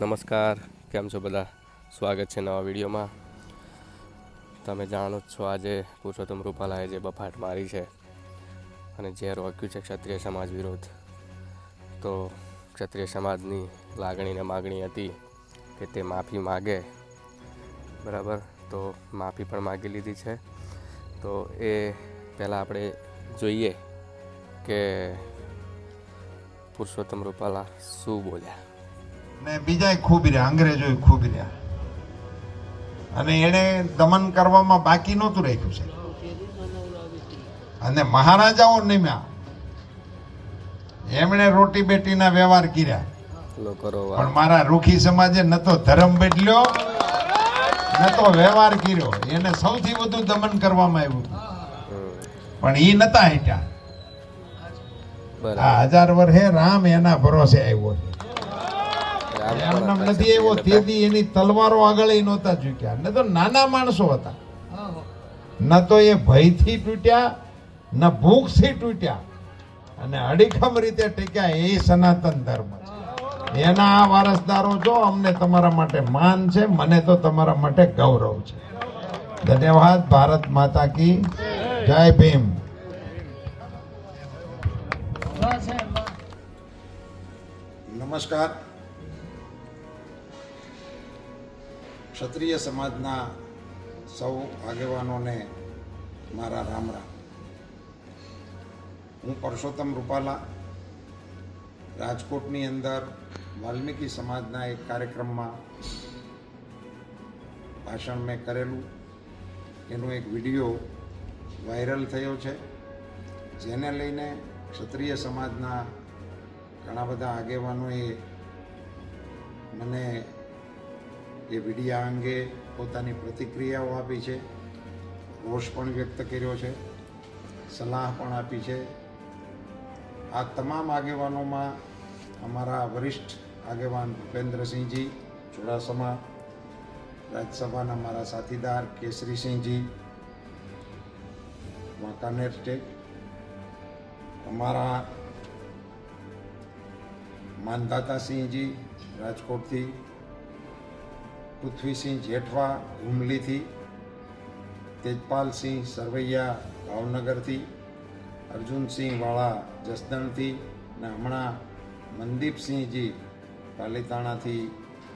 નમસ્કાર, કેમ છો બધા? સ્વાગત છે નવા વિડીયોમાં. તમે જાણો જ છો, આજે પુરુષોત્તમ રૂપાલાએ જે બફાટ મારી છે અને જે રોક્યું છે ક્ષત્રિય સમાજ વિરોધ તો ક્ષત્રિય સમાજની લાગણીને માગણી હતી કે તે માફી માગે. બરાબર? તો માફી પણ માગી લીધી છે. તો એ પહેલાં આપણે જોઈએ કે પુરુષોત્તમ રૂપાલા શું બોલ્યા. ને બીજાય ખૂબ રહ્યા અંગ્રેજોય ખૂબ રહ્યા. અને એણે દમન કરવામાં બાકી નહોતું રાખ્યું છે અને મહારાજાઓ નિમ્યા. એમણે રોટી બેટીના વ્યવહાર કર્યા. પણ મારા રૂખી સમાજે ન તો ધર્મ બદલ્યો ન તો વ્યવહાર કર્યો. એને સૌથી વધુ દમન કરવામાં આવ્યું પણ ઈ નતા હટ્યા. હજાર વર્ષે રામ એના ભરોસે આવ્યો છે. એમનેમ નથી એવો તેથી એની તલવારો આગળ નહોતા ઝૂક્યા. ન તો નાના માણસો હતા. ન તો એ ભયથી તૂટ્યા ન ભૂખથી તૂટ્યા. અને અડીખમ રીતે ટેક્યા એ સનાતન ધર્મ છે. એના આ વારસદારો જો અમને તમારા માટે માન છે મને તો તમારા માટે ગૌરવ છે. ધન્યવાદ ભારત માતા કી જય ભીમ. નમસ્કાર. ક્ષત્રિય સમાજના સૌ આગેવાનોને મારા રામ રામ. હું પરસોત્તમ રૂપાલા, રાજકોટની અંદર વાલ્મીકી સમાજના એક કાર્યક્રમમાં ભાષણ મેં કરેલું. એનો એક વીડિયો વાયરલ થયો છે, જેને લઈને ક્ષત્રિય સમાજના ઘણા બધા આગેવાનોએ મને એ વિડીયા અંગે પોતાની પ્રતિક્રિયાઓ આપી છે. રોષ પણ વ્યક્ત કર્યો છે. સલાહ પણ આપી છે. આ તમામ આગેવાનોમાં અમારા વરિષ્ઠ આગેવાન ભૂપેન્દ્રસિંહજી, ચુડાસમા, રાજ્યસભાના મારા સાથીદાર કેસરીસિંહજી વાંકાનેર સ્ટેટ અમારા માનદાતાસિંહજી રાજકોટથી પૃથ્વીસિંહ જેઠવા હુમલીથી, તેજપાલસિંહ સરવૈયા ભાવનગરથી, અર્જુનસિંહ વાળા જસદણથી ને હમણાં મનદીપસિંહજી પાલીતાણાથી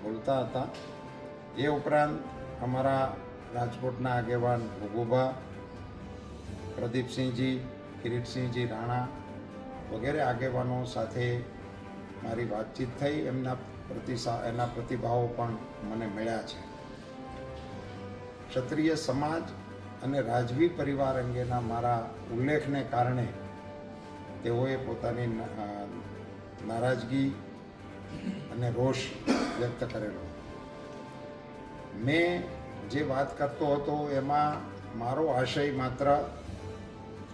બોલતા હતા. એ ઉપરાંત અમારા રાજકોટના આગેવાન ભોગુભા, પ્રદીપસિંહજી, કિરીટસિંહજી રાણા વગેરે આગેવાનો સાથે મારી વાતચીત થઈ. એમના પ્રતિસા, એના પ્રતિભાવો પણ મને મળ્યા છે. ક્ષત્રિય સમાજ અને રાજવી પરિવાર અંગેના મારા ઉલ્લેખને કારણે તેઓએ પોતાની નારાજગી અને રોષ વ્યક્ત કરેલો. મેં જે વાત કરતો હતો એમાં મારો આશય માત્ર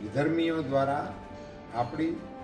વિધર્મીઓ દ્વારા આપણી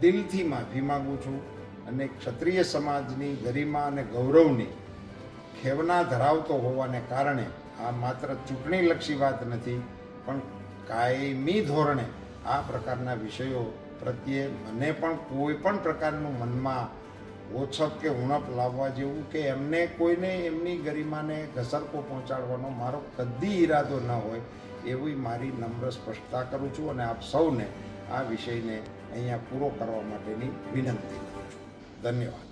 દિલથી માફી માગું છું અને ક્ષત્રિય સમાજની ગરિમા અને ગૌરવની ખેવના ધરાવતો હોવાને કારણે આ માત્ર ચૂંટણીલક્ષી વાત નથી, પણ કાયમી ધોરણે આ પ્રકારના વિષયો પ્રત્યે મને પણ કોઈ પણ પ્રકારનું મનમાં ઓછપ કે ઉણપ લાવવા જેવું કે એમને કોઈને એમની ગરિમાને ઘસરકો પહોંચાડવાનો મારો કદી ઈરાદો ન હોય, એવી મારી નમ્ર સ્પષ્ટતા કરું છું અને આપ સૌને આ વિષયને અહીંયા પૂરો કરવા માટેની વિનંતી ધન્યવાદ.